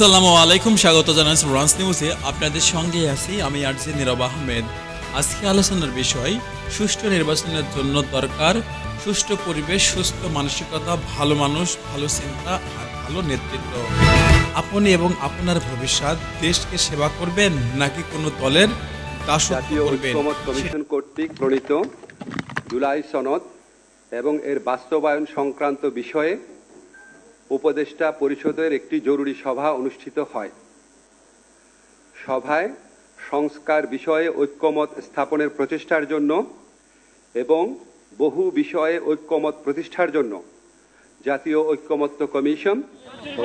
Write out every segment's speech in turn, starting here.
আসসালামু আলাইকুম স্বাগত জানাচ্ছি ব্রাঞ্চ নিউজে আপনাদের সঙ্গে আছি আমি আরজি নীরব আহমেদ। আজকে আলোচনার বিষয় সুষ্ঠু নির্বাচনের জন্য দরকার সুষ্ঠু পরিবেশ সুস্থ মানসিকতা ভালো মানুষ ভালো চিন্তা আর ভালো নেতৃত্ব। আপনি এবং আপনার ভবিষ্যৎ দেশকে সেবা করবেন নাকি কোনো দলের দাসত্ব করবেন? কমিশন কর্তৃক প্রণীত জুলাই সনদ এবং এর বাস্তবায়ন সংক্রান্ত বিষয়ে উপদেষ্টা পরিষদের একটি জরুরি সভা অনুষ্ঠিত হয়। সভায় সংস্কার বিষয়ে ঐক্যমত স্থাপনের প্রচেষ্টার জন্য এবং বহু বিষয়ে ঐক্যমত প্রতিষ্ঠার জন্য জাতীয় ঐক্যমত্য কমিশন ও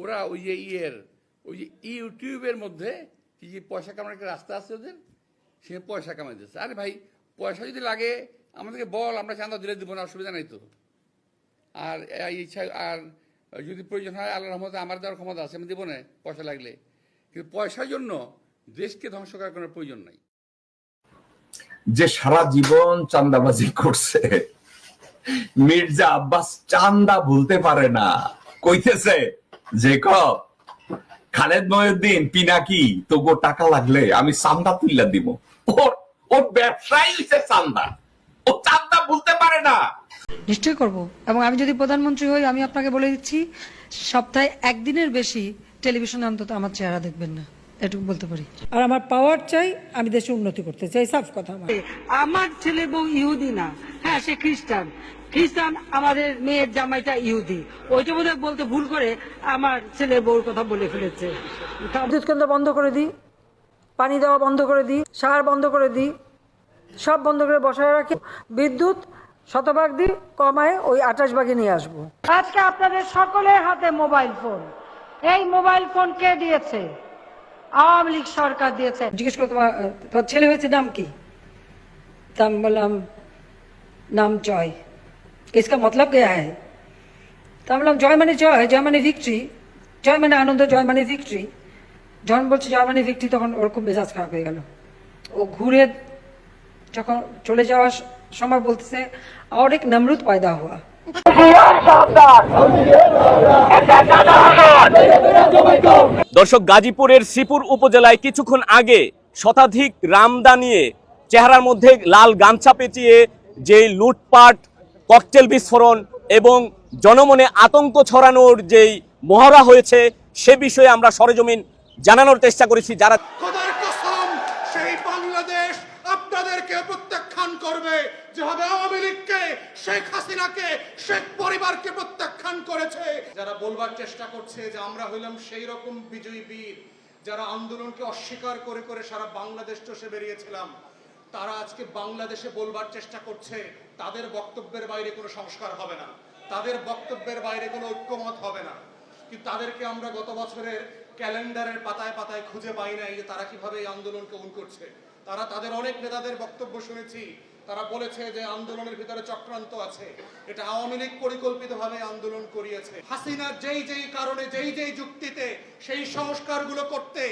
ওরা ওই যে ইয়ের ওই যে ইউটিউবের মধ্যে কি যে পয়সা কামানোর একটা রাস্তা আছে ওদের? সে পয়সা কামাই দিচ্ছে। আরে ভাই পয়সা যদি লাগে আমাদেরকে বল, আমরা চাঁদা দিলে দিব না, অসুবিধা নাই তো। আর ইচ্ছা, আর যদি প্রয়োজন হয় আল্লাহ রহমতে আমার দেওয়ার ক্ষমতা আছে, আমি দেবো না, পয়সা লাগলে। কিন্তু পয়সার জন্য দেশকে ধ্বংস করার কোনো প্রয়োজন নাই। যে সারা জীবন চান্দাবাজি করছে, মির্জা আব্বাস চান্দা ভুলতে পারে না। কইতেছে যে খালেদ মহিউদ্দিন, পিনাকি তোগো টাকা লাগলে আমি চান্দা তুললা দিব। ওর ওর ব্যবসায় হইছে চান্দা ও চান্দা ভুলতে পারে না। নিশ্চয়ই করব। এবং আমি যদি প্রধানমন্ত্রী হই আমি আপনাকে বলে দিচ্ছি সপ্তাহে একদিনের বেশি টেলিভিশনে অন্তত আমার চেহারা দেখবেন না। এটুকু বলতে পারি। আর আমার পাওয়ার চাই আমি দেশে উন্নতি করতে চাই। সাফ কথা আমার। আমার ছেলে বউ ইহুদি না। হ্যাঁ সে খ্রিস্টান। খ্রিস্টান আমাদের মেয়ের জামাইটা ইহুদি। ওইটা বোধ বলতে ভুল করে আমার ছেলে বউর কথা বলে ফেলেছে। বিদ্যুৎ কেন্দ্র বন্ধ করে দিই পানি দেওয়া বন্ধ করে দিই সার বন্ধ করে দিই সব বন্ধ করে বসায় রাখি বিদ্যুৎ শতভাগ দিই কমায় ওই আঠাশ ভাগে নিয়ে আসবো আজকে আপনাদের সকলের হাতে মোবাইল ফোন এই মোবাইল ফোন কে দিয়েছে আওয়ামী লীগ সরকার দিয়েছে জিজ্ঞেস করো তোমার তোমার ছেলে হয়েছে নাম কি তা আমি বললাম নাম জয় इसका मतलब क्या है তা আমি বললাম জয় মানে জয় জয় মানে ভিক্টরি জয় মানে আনন্দ জয় মানে ভিক্টরি যখন বলছে জয় মানে ভিক্টরি তখন ওরকম মেজাজ খারাপ হয়ে গেল ও ঘুরে যখন চলে যাওয়ার সময় বলতেছে আর এক নমরুদ পয়দা হওয়া। দর্শক, গাজীপুরের শ্রীপুর উপজেলায় কিছুক্ষণ আগে শতাধিক রামদা নিয়ে চেহারার মধ্যে লাল গামছা পেঁচিয়ে যে লুটপাট, ককটেল বিস্ফোরণ এবং জনমনে আতঙ্ক ছড়ানোর যেই মহড়া হয়েছে, সে বিষয়ে আমরা সরেজমিন জানানোর চেষ্টা করেছি। যারা সেই বাংলাদেশ আপনাদেরকে প্রত্যাখ্যান করবে, যেভাবে আওয়ামী লীগকে, শেখ হাসিনাকে, শেখ পরিবারকে প্রত্যাখ্যান করেছে। যারা বলবার চেষ্টা করছে যে আমরা হইলাম সেই রকম বিজয়ী বীর, যারা আন্দোলনকে অস্বীকার করে করে সারা বাংলাদেশ চষে বেরিয়েছিলাম, তারা আজকে বাংলাদেশে বলবার চেষ্টা করছে, তাদের বক্তব্যের বাইরে কোনো সংস্কার হবে না। তাদের বক্তব্যের বাইরে কোনো ঐক্যমত হবে না। কিন্তু তাদেরকে আমরা গত বছরের ক্যালেন্ডারের পাতায় পাতায় খুঁজে পাই নাই যে তারা কীভাবে এই আন্দোলনকে উন করছে। তারা তাদের অনেক নেতাদের বক্তব্য শুনেছি। তারা বলেছে যে আন্দোলনের ভিতরে চক্রান্ত আছে। এটা আওয়ামী লীগ পরিকল্পিতভাবে আন্দোলন করিয়েছে। হাসিনা যেই যেই কারণে, যেই যেই যুক্তিতে সেই সংস্কারগুলো করতে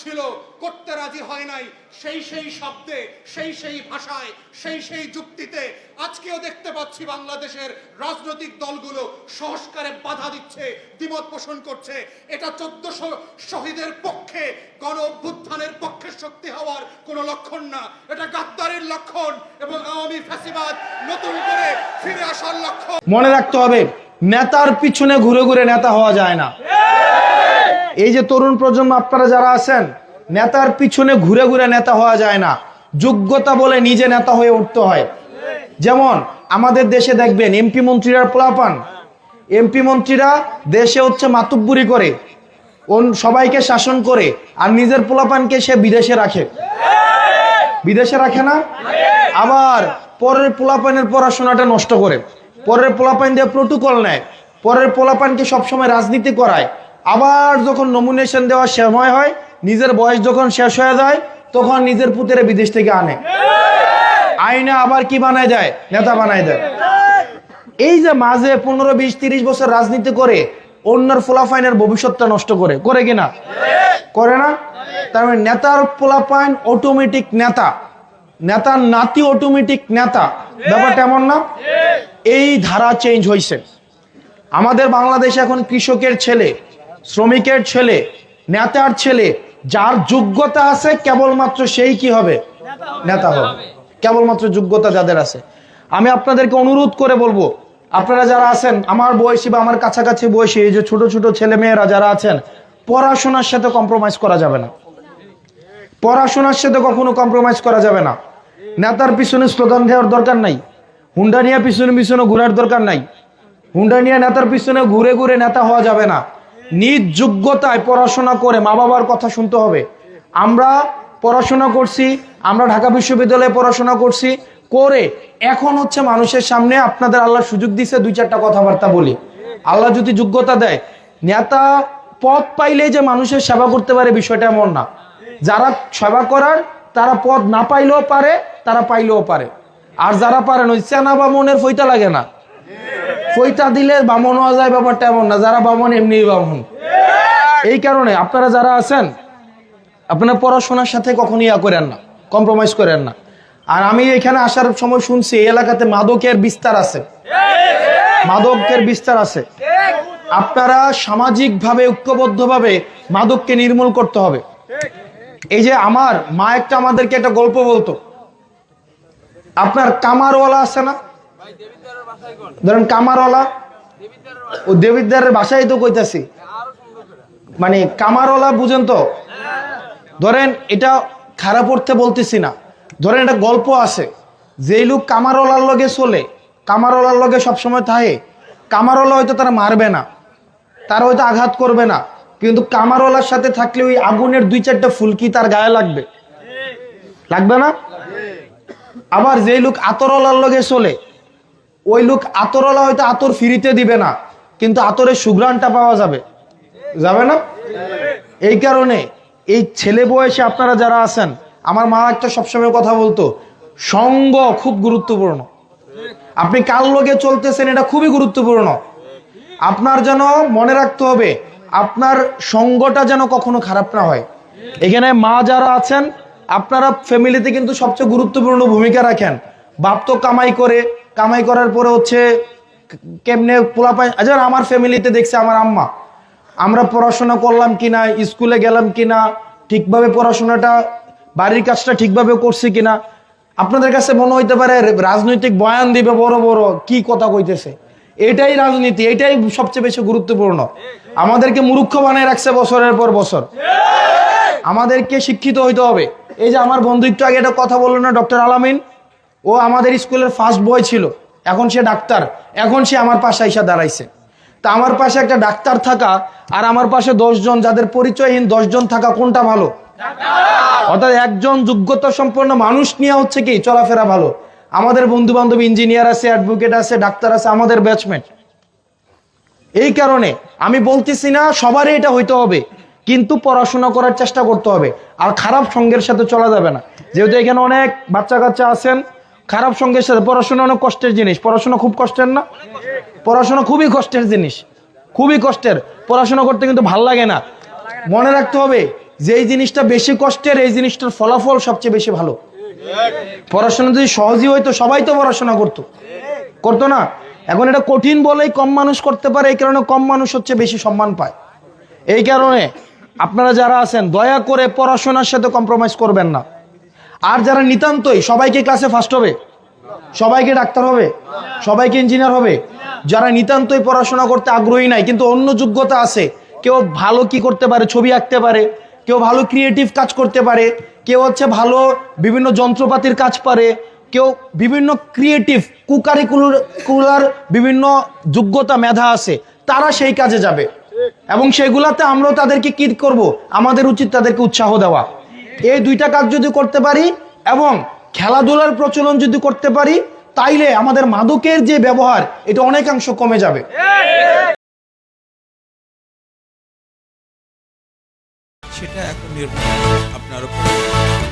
ছিল, করতে রাজি হয় নাই। সেই সেই শব্দে, সেই সেই ভাষায়, সেই সেই যুক্তিতে আজকেও দেখতে পাচ্ছি বাংলাদেশের রাজনৈতিক দলগুলো সংস্কারে বাধা দিচ্ছে, দ্বিমত পোষণ করছে। এটা চোদ্দশো শহীদের পক্ষে, গণ অভ্যুত্থানের পক্ষে শক্তি হওয়ার কোনো লক্ষণ না। এটা গাদ্দারের লক্ষণ এবং আওয়ামী ফ্যাসিবাদ নতুন করে ফিরে আসার লক্ষণ। মনে রাখতে হবে, নেতার পিছনে ঘুরে ঘুরে নেতা হওয়া যায় না। এই যে তরুণ প্রজন্ম আপনারা যারা আছেন, নেতার পিছনে ঘুরে ঘুরে নেতা হওয়া যায় না। যোগ্যতা বলে নিজে নেতা হয়ে উঠতে হয়। যেমন আমাদের দেশে দেখবেন এমপি মন্ত্রীরা পোলাপান। এমপি মন্ত্রীরা দেশে হচ্ছে মাতুব্বুরি করে। সবাইকে শাসন করে, আর নিজের পোলাপানকে সে বিদেশে রাখে। বিদেশে রাখে না? আবার পরের পোলাপানের পড়াশোনাটা নষ্ট করে। পরের পোলাপান দিয়ে প্রোটোকল নেয়। পরের পোলাপানকে সবসময় রাজনীতি করায়। আবার যখন নমিনেশন দেওয়ার সময় হয় নিজের বয়স যখন শেষ হয়ে যায়, তখন নিজের পুতেরে বিদেশ থেকে আনে। আইনে আবার কি বানায় দেয়? নেতা বানায় দেয়। এই যে মাঝে পনেরো, বিশ, তিরিশ বছর রাজনীতি করে, অন্যর ফোলাফাইনের ভবিষ্যৎটা নষ্ট করে করে কিনা? করে না? তার মানে নেতার পোলাপাইন অটোমেটিক নেতা। নেতার নাতি অটোমেটিক নেতা। ব্যাপারটা এমন না? এই ধারা চেঞ্জ হয়েছে আমাদের বাংলাদেশে এখন কৃষকের ছেলে শ্রমিকের ছেলে, নেতার ছেলে, যার যোগ্যতা আছে কেবলমাত্র সেই কি হবে? নেতা হবে। কেবলমাত্র যোগ্যতা যাদের আছে। আমি আপনাদেরকে অনুরোধ করে বলব, আপনারা যারা আছেন, আমার বয়সী বা আমার কাছাকাছি বয়সী, এই যে ছোট ছোট ছেলে মেয়েরা যারা আছেন, পড়াশোনার সাথে কম্প্রোমাইজ করা যাবে না। পড়াশোনার সাথে কখনো কম্প্রোমাইজ করা যাবে না। নেতার পিছনে স্লোগান দেওয়ার দরকার নাই। হুন্ডা নিয়ে পিছনে পিছনে ঘোরার দরকার নাই। হুন্ডা নিয়ে নেতার পিছনে ঘুরে ঘুরে নেতা হওয়া যাবে না। নিজ যোগ্যতায় পড়াশোনা করে মা বাবার কথা শুনতে হবে। আমরা পড়াশোনা করছি, আমরা ঢাকা বিশ্ববিদ্যালয়ে পড়াশোনা করছি, করে এখন হচ্ছে মানুষের সামনে আপনাদের আল্লাহ সুযোগ দিছে দুই চারটা কথাবার্তা বলি। আল্লাহ যদি যোগ্যতা দেয়, নেতা পদ পাইলেই যে মানুষের সেবা করতে পারে বিষয়টা এমন না। যারা সেবা করার, তারা পদ না পাইলেও পারে, তারা পাইলেও পারে। আর যারা পারেন ওই চেনা বা মনের ফইতা লাগে না। ফইতা দিলে বামন হওয়া যায়, ব্যাপারটা এমন না। যারা বামন এমনি বামন। এই কারণে আপনারা যারা আছেন, আপনারা পড়াশোনার সাথে কখনই ইয়া করেন না কম্প্রোমাইজ করেন না। আর আমি এখানে আসার সময় শুনছি, এই এলাকাতে মাদকের বিস্তার আছে। মাদকের বিস্তার আছে। আপনারা সামাজিকভাবে, ঐক্যবদ্ধভাবে মাদককে নির্মূল করতে হবে। এই যে আমার মা একটা আমাদেরকে একটা গল্প বলতো। আপনার কামারওয়ালা আছে না? ধরেন কামারওয়ালা ও দেবিদ্দারের বাসায় তো কইতাছি। মানে কামারওয়ালা বুঝেন তো? ধরেন এটা খারাপ অর্থে বলতেছি না। ধরেন এটা গল্প আছে। যেই লোক কামারওয়ালার লগে চলে কামারওয়ালার লগে সবসময় থাকে কামারওয়ালা হয়তো তারা মারবে না তারা হয়তো আঘাত করবে না কিন্তু কামারওয়ালার সাথে থাকলে ওই আগুনের দুই চারটা ফুলকি তার গায়ে লাগবে। লাগবে না? আবার যেই লোক আতরওয়ালার লগে চলে ওই লোক আতরওয়ালা হয়তো আতর ফিরিতে দিবে না, কিন্তু আতরের সুঘ্রাণটা পাওয়া যাবে। যাবে না? এই কারণে এই ছেলে বয়সে আপনারা যারা আছেন, আমার মা একটা সবসময় কথা বলতো, সঙ্গ খুব গুরুত্বপূর্ণ। আপনি কার লোকে চলতেছেন এটা খুবই গুরুত্বপূর্ণ। আপনার যেন মনে রাখতে হবে, আপনার সঙ্গটা যেন কখনো খারাপ না হয়। এখানে মা যারা আছেন, আপনারা ফ্যামিলিতে কিন্তু সবচেয়ে গুরুত্বপূর্ণ ভূমিকা রাখেন। বাপ তো কামাই করে কামাই করার পরে হচ্ছে কেমনে পোলা পায় যেমন আমার ফ্যামিলিতে দেখছে আমার আম্মা। আমরা পড়াশোনা করলাম কিনা, স্কুলে গেলাম কিনা, ঠিকভাবে পড়াশোনাটা, বাড়ির কাজটা ঠিকভাবে করছি কিনা। আপনাদের কাছে মনে হইতে পারে রাজনৈতিক বয়ান দিবে বড় বড়, কি কথা কইতেছে? এটাই রাজনীতি, এটাই সবচেয়ে বেশি গুরুত্বপূর্ণ। আমাদেরকে মূর্খ বানিয়ে রাখছে বছরের পর বছর। আমাদেরকে শিক্ষিত হইতে হবে। এই যে আমার বন্ধু, একটু আগে একটা কথা বলল না, ডক্টর আলামিন? ও আমাদের স্কুলের ফার্স্ট বয় ছিল। এখন সে ডাক্তার। এখন সে আমার পাশে এসে দাঁড়াইছে। তা আমার পাশে একটা ডাক্তার থাকা আর আমার পাশে দশজন, যাদের পরিচয়হীন দশজন থাকা কোনটা ভালো? অর্থাৎ একজন যোগ্যতা সম্পন্ন মানুষ নিয়ে হচ্ছে কি, চলাফেরা ভালো। আমাদের বন্ধু বান্ধব ইঞ্জিনিয়ার আছে অ্যাডভোকেট আছে, ডাক্তার আছে, আমাদের ব্যাচমেট এই কারণে আমি বলতেছি না, সবারই এটা হইতে হবে। কিন্তু পড়াশোনা করার চেষ্টা করতে হবে। আর খারাপ সঙ্গের সাথে চলা যাবে না। যেহেতু এখানে অনেক বাচ্চা কাচ্চা আছেন খারাপ সঙ্গের সাথে পড়াশোনা অনেক কষ্টের জিনিস। পড়াশোনা খুব কষ্টের না। পড়াশোনা খুবই কষ্টের জিনিস। খুবই কষ্টের। পড়াশোনা করতে কিন্তু ভালো লাগে না। মনে রাখতে হবে যে এই জিনিসটা বেশি কষ্টের, এই জিনিসটার ফলাফল সবচেয়ে বেশি ভালো। পড়াশোনা যদি সহজই হইতো, সবাই তো পড়াশোনা করতো। করতো না? এখন এটা কঠিন বলেই কম মানুষ করতে পারে, এই কারণে কম মানুষ হচ্ছে বেশি সম্মান পায়। এই কারণে আপনারা যারা আছেন, দয়া করে পড়াশোনার সাথে কম্প্রোমাইজ করবেন না। আর যারা নিতান্তই, সবাইকে ক্লাসে ফার্স্ট হবে। সবাইকে ডাক্তার হবে, সবাইকে ইঞ্জিনিয়ার হবে। যারা নিতান্তই পড়াশোনা করতে আগ্রহী নাই, কিন্তু অন্য যোগ্যতা আছে, কেউ ভালো কি করতে পারে, ছবি আঁকতে পারে, কেউ ভালো ক্রিয়েটিভ কাজ করতে পারে, কেউ হচ্ছে ভালো বিভিন্ন যন্ত্রপাতির কাজ পারে, কেউ বিভিন্ন ক্রিয়েটিভ কুকারিকুলার বিভিন্ন যোগ্যতা মেধা আছে, তারা সেই কাজে যাবে। এবং সেগুলাতে আমরাও তাদেরকে কি করব? আমাদের উচিত তাদেরকে উৎসাহ দেওয়া। এই দুইটা কাজ যদি করতে পারি এবং খেলাধুলার প্রচলন যদি করতে পারি, তাইলে আমাদের মাদকের যে ব্যবহার, এটা অনেকাংশ কমে যাবে। সেটা এখন আপনার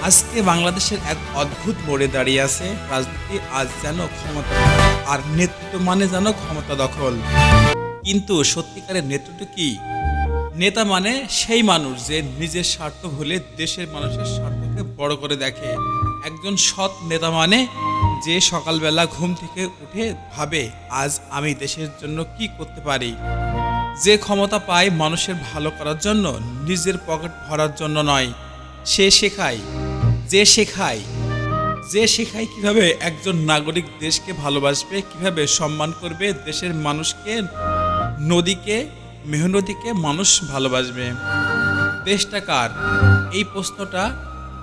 আজকে বাংলাদেশের এক অদ্ভুত মোড়ে দাঁড়িয়ে আছে। রাজনীতি আজ যেন ক্ষমতা আর নেতৃত্ব মানে যেন ক্ষমতা দখল। কিন্তু সত্যিকারের নেতৃত্ব কি? নেতা মানে সেই মানুষ যে নিজের স্বার্থ ভুলে দেশের মানুষের স্বার্থকে বড় করে দেখে। একজন সৎ নেতা মানে যে সকালবেলা ঘুম থেকে উঠে ভাবে, আজ আমি দেশের জন্য কি করতে পারি? যে ক্ষমতা পায় মানুষের ভালো করার জন্য, নিজের পকেট ভরার জন্য নয়। সে শেখায়, যে শেখায় যে শেখায় কীভাবে একজন নাগরিক দেশকে ভালোবাসবে, কীভাবে সম্মান করবে দেশের মানুষকে, নদীকে মেহনদীকে মানুষ ভালোবাসবে। দেশটা কার? এই প্রশ্নটা,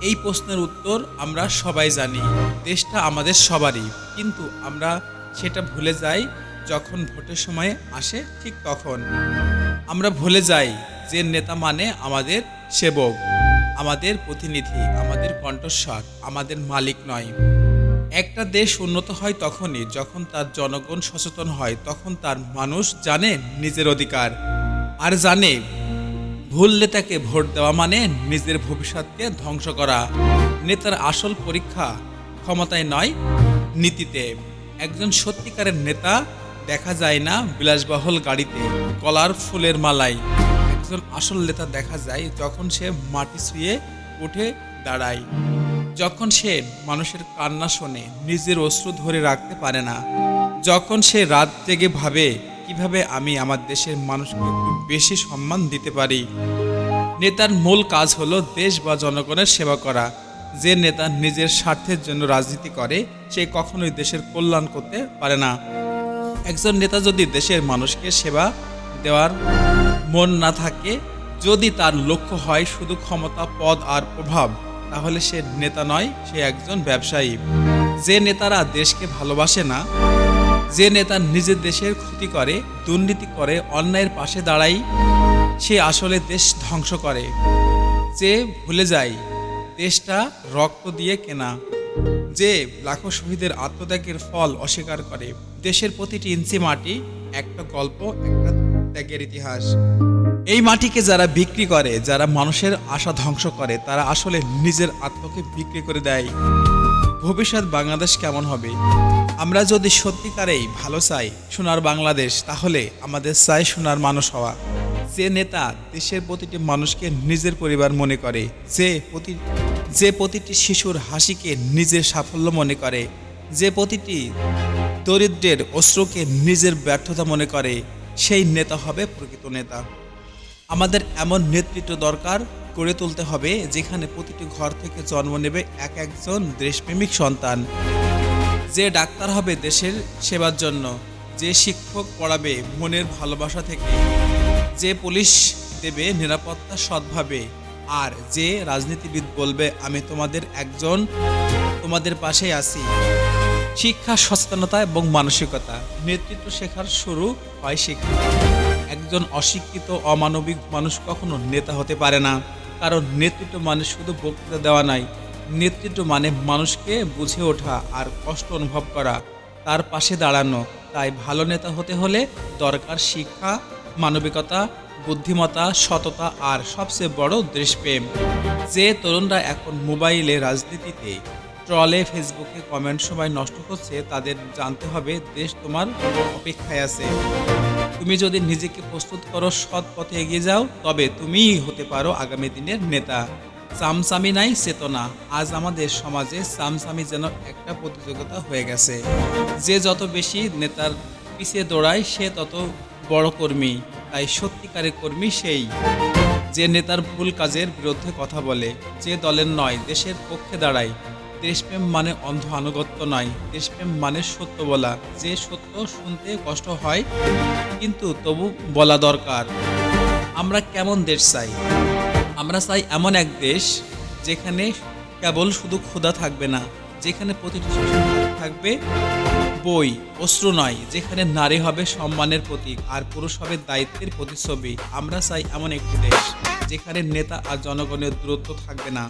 এই প্রশ্নের উত্তর আমরা সবাই জানি। দেশটা আমাদের সবারই। কিন্তু আমরা সেটা ভুলে যাই যখন ভোটের সময় আসে ঠিক তখন। আমরা ভুলে যাই যে নেতা মানে আমাদের সেবক, আমাদের প্রতিনিধি, আমাদের কণ্ঠস্বর, আমাদের মালিক নয়। একটা দেশ উন্নত হয় তখনই যখন তার জনগণ সচেতন হয়, তখন তার মানুষ জানে নিজের অধিকার আর জানে ভুল নেতাকে ভোট দেওয়া মানে নিজের ভবিষ্যৎকে ধ্বংস করা। নেতার আসল পরীক্ষা ক্ষমতায় নয়, নীতিতে। একজন সত্যিকারের নেতা দেখা যায় না বিলাসবহুল গাড়িতে, কলার ফুলের মালায়। একজন আসল নেতা দেখা যায় যখন সে মাটি ছুঁয়ে উঠে দাঁড়ায়। যখন সে মানুষের কান্না শোনে, নিজের অশ্রু ধরে রাখতে পারে না, যখন সে রাত জেগে ভাবে, কীভাবে আমি আমার দেশের মানুষকে একটু বেশি সম্মান দিতে পারি? নেতার মূল কাজ হলো দেশ বা জনগণের সেবা করা। যে নেতা নিজের স্বার্থের জন্য রাজনীতি করে, সে কখনোই দেশের কল্যাণ করতে পারে না। একজন নেতা যদি দেশের মানুষকে সেবা দেওয়ার মন না থাকে, যদি তার লক্ষ্য হয় শুধু ক্ষমতা, পদ আর প্রভাব তাহলে সে নেতা নয়, সে একজন ব্যবসায়ী। যে নেতারা দেশকে ভালোবাসে না, যে নেতা নিজের দেশের ক্ষতি করে, দুর্নীতি করে, অন্যায়ের পাশে দাঁড়ায়, সে আসলে দেশ ধ্বংস করে। যে ভুলে যায়, দেশটা রক্ত দিয়ে কেনা। যে লাখো শহীদের আত্মত্যাগের ফল অস্বীকার করে। দেশের প্রতিটি ইঞ্চি মাটি, একটা গল্প, একটা ত্যাগের ইতিহাস। এই মাটিকে যারা বিক্রি করে, যারা মানুষের আশা ধ্বংস করে, তারা আসলে নিজের আত্মকে বিক্রি করে দেয়। ভবিষ্যৎ বাংলাদেশ কেমন হবে? আমরা যদি সত্যিকারেই ভালো চাই সোনার বাংলাদেশ, তাহলে আমাদের চাই সোনার মানুষ হওয়া। যে নেতা দেশের প্রতিটি মানুষকে নিজের পরিবার মনে করে, যে প্রতি, যে প্রতিটি শিশুর হাসিকে নিজের সাফল্য মনে করে, যে প্রতিটি দরিদ্রের অশ্রুকে নিজের ব্যর্থতা মনে করে, সেই নেতা হবে প্রকৃত নেতা। আমাদের এমন নেতৃত্ব দরকার গড়ে তুলতে হবে যেখানে প্রতিটি ঘর থেকে জন্ম নেবে এক একজন দেশপ্রেমিক সন্তান। যে ডাক্তার হবে দেশের সেবার জন্য, যে শিক্ষক পড়াবে মনের ভালোবাসা থেকে, যে পুলিশ দেবে নিরাপত্তা সৎভাবে, আর যে রাজনীতিবিদ বলবে, আমি তোমাদের একজন, তোমাদের পাশেই আছি। শিক্ষা সচেতনতা এবং মানসিকতা, নেতৃত্ব শেখার শুরু হয় শিক্ষা। একজন অশিক্ষিত, অমানবিক মানুষ কখনো নেতা হতে পারে না। কারণ নেতৃত্ব মানে শুধু বক্তৃতা দেওয়া নয় নেতৃত্ব মানে মানুষকে বুঝে ওঠা আর কষ্ট অনুভব করা, তার পাশে দাঁড়ানো। তাই ভালো নেতা হতে হলে দরকার শিক্ষা, মানবিকতা, বুদ্ধিমত্তা, সততা আর সবচেয়ে বড় দেশপ্রেম। যে তরুণরা এখন মোবাইলে রাজনীতিতে, ট্রলে, ফেসবুকে কমেন্ট সময় নষ্ট করছে, তাদের জানতে হবে দেশ তোমার অপেক্ষায় আছে। তুমি যদি নিজেকে প্রস্তুত করো, সৎ পথে এগিয়ে যাও, তবে তুমিই হতে পারো আগামী দিনের নেতা। সামসামি নাই চেতনা আজ আমাদের সমাজে সামসামি যেন একটা প্রতিযোগিতা হয়ে গেছে। যে যত বেশি নেতার পিছিয়ে দৌড়ায়, সে তত বড় কর্মী। তাই সত্যিকারের কর্মী সেই। যে নেতার ভুল কাজের বিরুদ্ধে কথা বলে, যে দলের নয়, দেশের পক্ষে দাঁড়ায়। দেশপ্রেম মানে অন্ধ আনুগত্য নয়। দেশপ্রেম মানে সত্য বলা। যে সত্য শুনতে কষ্ট হয়, কিন্তু তবু বলা দরকার। আমরা কেমন দেশ চাই? আমরা চাই এমন এক দেশ যেখানে কেবল শুধু ক্ষুধা থাকবে না, যেখানে প্রতিটি থাকবে বই অস্ত্র নয়, যেখানে নারী হবে সম্মানের প্রতীক আর পুরুষ হবে দায়িত্বের প্রতিচ্ছবি। আমরা চাই এমন একটি দেশ, যেখানে নেতা আর জনগণের দূরত্ব থাকবে না।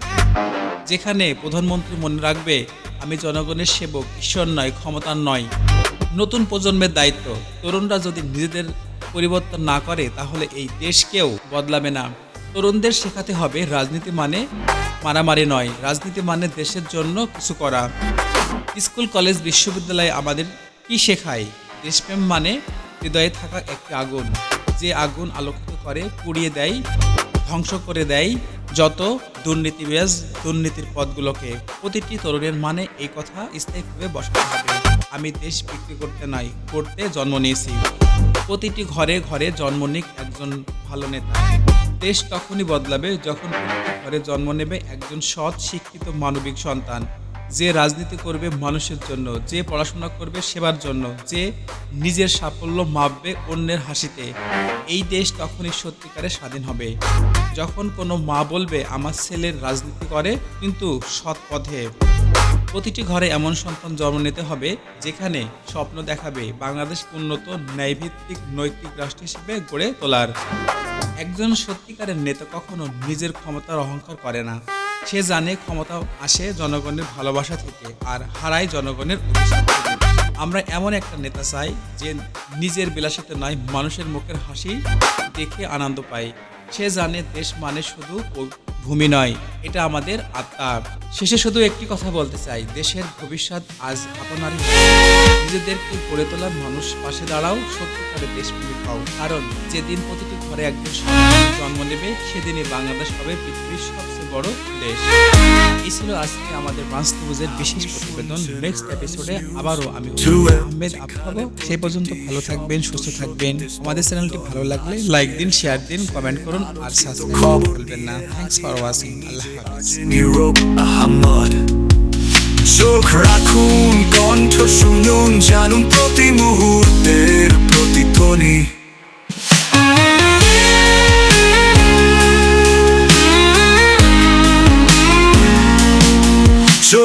যেখানে প্রধানমন্ত্রী মনে রাখবে, আমি জনগণের সেবক, ঈশ্বর নয়, ক্ষমতার নয়। নতুন প্রজন্মের দায়িত্ব। তরুণরা যদি নিজেদের পরিবর্তন না করে, তাহলে এই দেশকেও বদলাবে না। তরুণদের শেখাতে হবে, রাজনীতি মানে মারামারি নয়, রাজনীতি মানে দেশের জন্য কিছু করা। স্কুল, কলেজ, বিশ্ববিদ্যালয়ে আমাদের কি শেখায়? দেশপ্রেম মানে হৃদয়ে থাকা একটি আগুন। যে আগুন আলোকিত করে, পুড়িয়ে দেয়, ধ্বংস করে দেয় যত দুর্নীতিবাজ দুর্নীতির পদগুলোকে প্রতিটি তরুণের মানে এই কথা স্থায়ীভাবে বসাতে হবে। আমি দেশ বিক্রি করতে নয়, করতে জন্ম নিয়েছি। প্রতিটি ঘরে ঘরে জন্ম নিক একজন ভালো নেতা। দেশ তখনই বদলাবে যখন ঘরে জন্ম নেবে একজন সৎ, শিক্ষিত, মানবিক সন্তান। যে রাজনীতি করবে মানুষের জন্য, যে পড়াশোনা করবে সেবার জন্য, যে নিজের সাফল্য মাপবে অন্যের হাসিতে, এই দেশ তখনই সত্যিকারে স্বাধীন হবে। যখন কোনো মা বলবে, আমার ছেলের রাজনীতি করে, কিন্তু সৎ পথে। প্রতিটি ঘরে এমন সন্তান জন্ম নিতে হবে, যেখানে স্বপ্ন দেখাবে বাংলাদেশ উন্নত, ন্যায়ভিত্তিক, নৈতিক রাষ্ট্র হিসেবে গড়ে তোলার। একজন সত্যিকারের নেতা কখনো নিজের ক্ষমতার অহংকার করে না। সে জানে ক্ষমতা আসে জনগণের ভালোবাসা থেকে আর হারায় জনগণের আমরা এমন একটা নেতা চাই যে নিজের বিলাসিতে নয়, মানুষের মুখের হাসি দেখে আনন্দ পায়। সে জানে দেশ মানে শুধু ভূমি নয়, এটা আমাদের আত্মা। শেষে শুধু একটি কথা বলতে চাই, দেশের ভবিষ্যৎ আজ আপনারই নিজেদেরকে গড়ে তোলার মানুষ পাশে দাঁড়াও সত্যিকারে দেশপ্রেমিক হও। কারণ যেদিন প্রতিটি ঘরে একজন জন্ম নেবে, সেদিনই বাংলাদেশ হবে পৃথিবীর সবচেয়ে বড় দেশ। এই ছিল আজকে আমাদের নিউজের বিশেষ প্রতিবেদন। নেক্সট এপিসোডে আবারও আমি আহমেদ আফাবো সেই পর্যন্ত ভালো থাকবেন সুস্থ থাকবেন। আমাদের চ্যানেলটি ভালো লাগলে লাইক দিন শেয়ার দিন কমেন্ট করুন আর সাবস্ক্রাইব করবেন না। থ্যাংকস ফর ওয়াচিং আল্লাহ হাফিজ। চোখ রাখুন কণ্ঠ শুনুন জানুন প্রতি মুহূর্তের প্রতিধ্বনি